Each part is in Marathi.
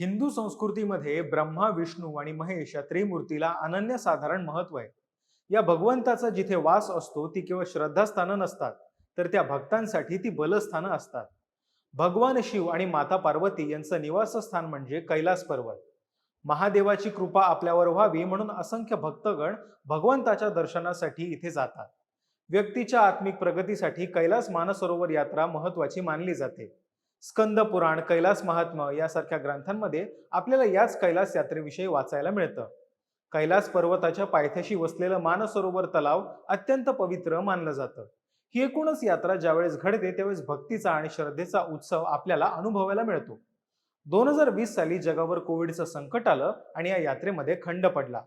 हिंदू संस्कृतीमध्ये ब्रह्मा विष्णू आणि महेश या त्रिमूर्तीला अनन्यसाधारण महत्त्व आहे. या भगवंताचा जिथे वास असतो ती केवळ श्रद्धास्थानं नसतात तर त्या भक्तांसाठी ती बलस्थानं असतात. भगवान शिव आणि माता पार्वती यांचं निवासस्थान म्हणजे कैलास पर्वत. महादेवाची कृपा आपल्यावर व्हावी म्हणून असंख्य भक्तगण भगवंताच्या दर्शनासाठी इथे जातात. व्यक्तीच्या आत्मिक प्रगतीसाठी कैलास मानसरोवर यात्रा महत्वाची मानली जाते. स्कंद पुराण कैलास महात्म यासारख्या ग्रंथांमध्ये आपल्याला याच कैलास यात्रेविषयी वाचायला मिळतं. कैलास पर्वताच्या पायथ्याशी वसलेलं मानसरोवर तलाव अत्यंत पवित्र मानलं जातं. ही एकूणच यात्रा ज्यावेळेस घडते त्यावेळेस भक्तीचा आणि श्रद्धेचा उत्सव आपल्याला अनुभवायला मिळतो. दोन हजार वीस साली जगावर कोविडचं संकट आलं आणि या यात्रेमध्ये खंड पडला.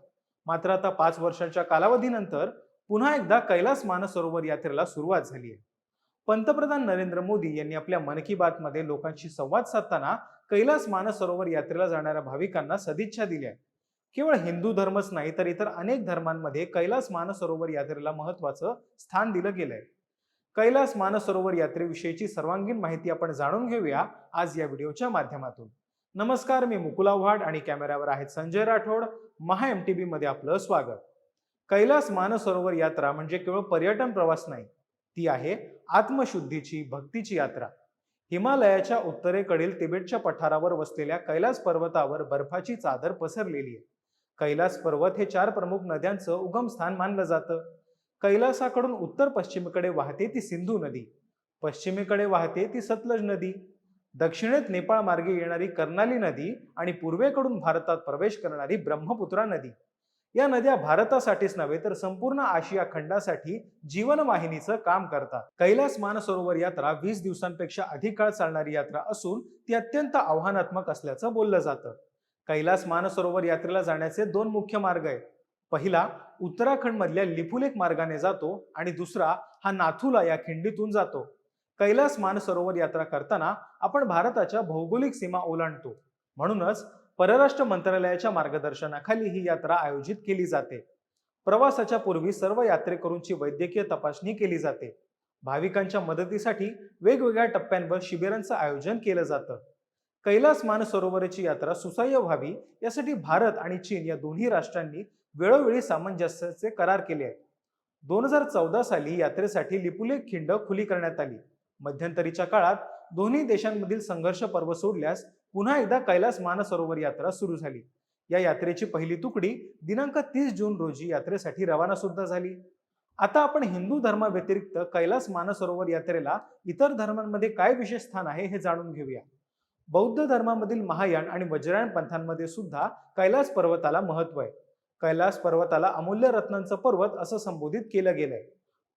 मात्र आता पाच वर्षांच्या कालावधीनंतर पुन्हा एकदा कैलास मानसरोवर यात्रेला सुरुवात झाली आहे. पंतप्रधान नरेंद्र मोदी यांनी आपल्या मन की बात मध्ये लोकांशी संवाद साधताना कैलास मानसरोवर यात्रेला जाणाऱ्या भाविकांना सदिच्छा दिल्या आहे केवळ हिंदू धर्मच नाही तर इतर अनेक धर्मांमध्ये कैलास मानसरोवर यात्रेला महत्वाचं स्थान दिलं गेलंय. कैलास मानसरोवर यात्रेविषयीची सर्वांगीण माहिती आपण जाणून घेऊया आज या व्हिडिओच्या माध्यमातून. नमस्कार मी मुकुल आव्हाड आणि कॅमेऱ्यावर आहेत संजय राठोड. महा एम टी मध्ये आपलं स्वागत. कैलास मानसरोवर यात्रा म्हणजे केवळ पर्यटन प्रवास नाही ती आहे आत्मशुद्धीची भक्तीची यात्रा. हिमालयाच्या उत्तरेकडील तिबेटच्या पठारावर वसलेल्या कैलास पर्वतावर बर्फाची चादर पसरलेली आहे. कैलास पर्वत हे चार प्रमुख नद्यांचं उगमस्थान मानलं जातं. कैलासाकडून उत्तर पश्चिमेकडे वाहते ती सिंधू नदी. पश्चिमेकडे वाहते ती सतलज नदी. दक्षिणेत नेपाळ मार्गे येणारी कर्नाली नदी आणि पूर्वेकडून भारतात प्रवेश करणारी ब्रह्मपुत्रा नदी. या नद्या भारतासाठीच नव्हे तर संपूर्ण आशिया खंडासाठी जीवनवाहिनीचं काम करतात. कैलास मानसरोवर यात्रा वीस दिवसांपेक्षा अधिक काळ चालणारी यात्रा असून ती अत्यंत आव्हानात्मक असल्याचं बोललं जातं. कैलास मानसरोवर यात्रेला जाण्याचे दोन मुख्य मार्ग आहेत. पहिला उत्तराखंड मधल्या मार्गाने जातो आणि दुसरा हा नाथुला या खिंडीतून जातो. कैलास मानसरोवर यात्रा करताना आपण भारताच्या भौगोलिक सीमा ओलांडतो. म्हणूनच परराष्ट्र मंत्रालयाच्या मार्गदर्शनाखाली ही यात्रा आयोजित केली जाते. प्रवासाच्या पूर्वी सर्व यात्रेकरूंची वैद्यकीय तपासणी केली जाते. भाविकांच्या मदतीसाठी वेगवेगळ्या टप्प्यांवर शिबिरांचं आयोजन केलं जातं. कैलास मानसरोवराची यात्रा सुसह्य व्हावी यासाठी भारत आणि चीन या दोन्ही राष्ट्रांनी वेळोवेळी सामंजस्याचे करार केले आहेत. दोन हजार चौदा साली यात्रेसाठी लिपुलेख खिंड खुली करण्यात आली. मध्यंतरीच्या काळात दोन्ही देशांमधील संघर्ष पर्व सोडल्यास पुन्हा एकदा कैलास मानसरोवर यात्रा सुरू झाली. या यात्रेची पहिली तुकडी दिनांक तीस जून रोजी यात्रेसाठी रवाना सुद्धा झाली. आता आपण हिंदू धर्माव्यतिरिक्त कैलास मानसरोवर यात्रेला इतर धर्मांमध्ये काय विशेष स्थान आहे हे जाणून घेऊया. बौद्ध धर्मामधील महायान आणि वज्रायण पंथांमध्ये सुद्धा कैलास पर्वताला महत्त्व आहे. कैलास पर्वताला अमूल्य रत्नांचं पर्वत असं संबोधित केलं गेलंय.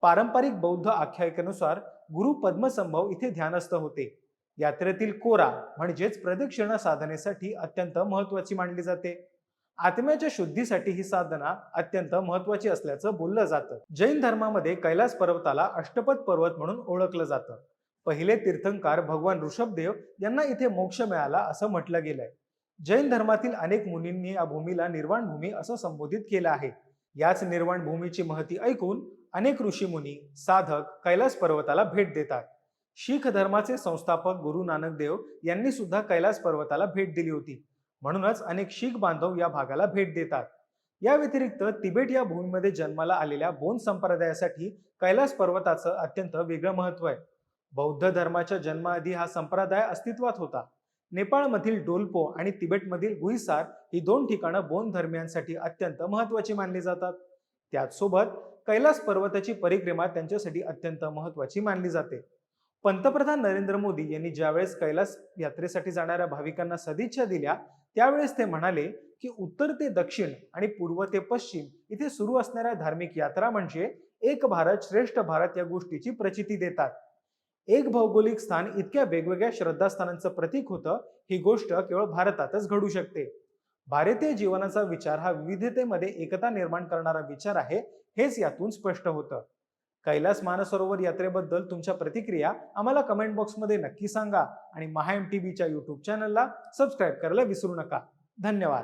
पारंपरिक बौद्ध आख्यायिकेनुसार गुरु पद्मसंभव इथे ध्यानस्थ होते. यात्रेतील कोरा म्हणजेच प्रदक्षिणा साधनेसाठी अत्यंत महत्वाची मानली जाते. आत्म्याच्या शुद्धीसाठी ही साधना अत्यंत महत्वाची असल्याचं बोललं जातं. जैन धर्मामध्ये कैलास पर्वताला अष्टपद पर्वत म्हणून ओळखलं जातं. पहिले तीर्थंकार भगवान ऋषभदेव यांना इथे मोक्ष मिळाला असं म्हटलं गेलंय. जैन धर्मातील अनेक मुनींनी या भूमीला निर्वाण भूमी असं संबोधित केलं आहे. याच निर्वाण भूमीची महती ऐकून अनेक ऋषीमुनी साधक कैलास पर्वताला भेट देतात. शीख धर्माचे संस्थापक गुरु नानक देव यांनी सुद्धा कैलास पर्वताला भेट दिली होती. म्हणूनच अनेक शीख बांधव या भागाला भेट देतात. या व्यतिरिक्त तिबेट या भूमीमध्ये जन्माला आलेल्या बोन संप्रदायासाठी कैलास पर्वताचं अत्यंत वेगळं महत्त्व आहे. बौद्ध धर्माच्या जन्माआधी हा संप्रदाय अस्तित्वात होता. नेपाळमधील डोल्पो आणि तिबेटमधील गुहिसार ही दोन ठिकाणं बोन धर्मियांसाठी अत्यंत महत्वाची मानली जातात. त्याचसोबत कैलास पर्वताची परिक्रमा त्यांच्यासाठी अत्यंत महत्वाची मानली जाते. पंतप्रधान नरेंद्र मोदी यांनी ज्यावेळेस कैलास यात्रेसाठी जाणाऱ्या भाविकांना सदिच्छा दिल्या त्यावेळेस ते म्हणाले की उत्तर ते दक्षिण आणि पूर्व ते पश्चिम इथे सुरू असणाऱ्या धार्मिक यात्रा म्हणजे एक भारत श्रेष्ठ भारत या गोष्टीची प्रचिती देतात. एक भौगोलिक स्थान इतक्या वेगवेगळ्या श्रद्धास्थानांचं प्रतीक होतं ही गोष्ट केवळ भारतातच घडू शकते. भारतीय जीवनाचा विचार हा विविधतेमध्ये एकता निर्माण करणारा विचार आहे हेच यातून स्पष्ट होतं. कैलास मानसरोवर यात्रेबद्दल तुमच्या प्रतिक्रिया आम्हाला कमेंट बॉक्समध्ये नक्की सांगा. आणि महा एम टी व्हीच्या चॅनलला सबस्क्राईब करायला विसरू नका. धन्यवाद.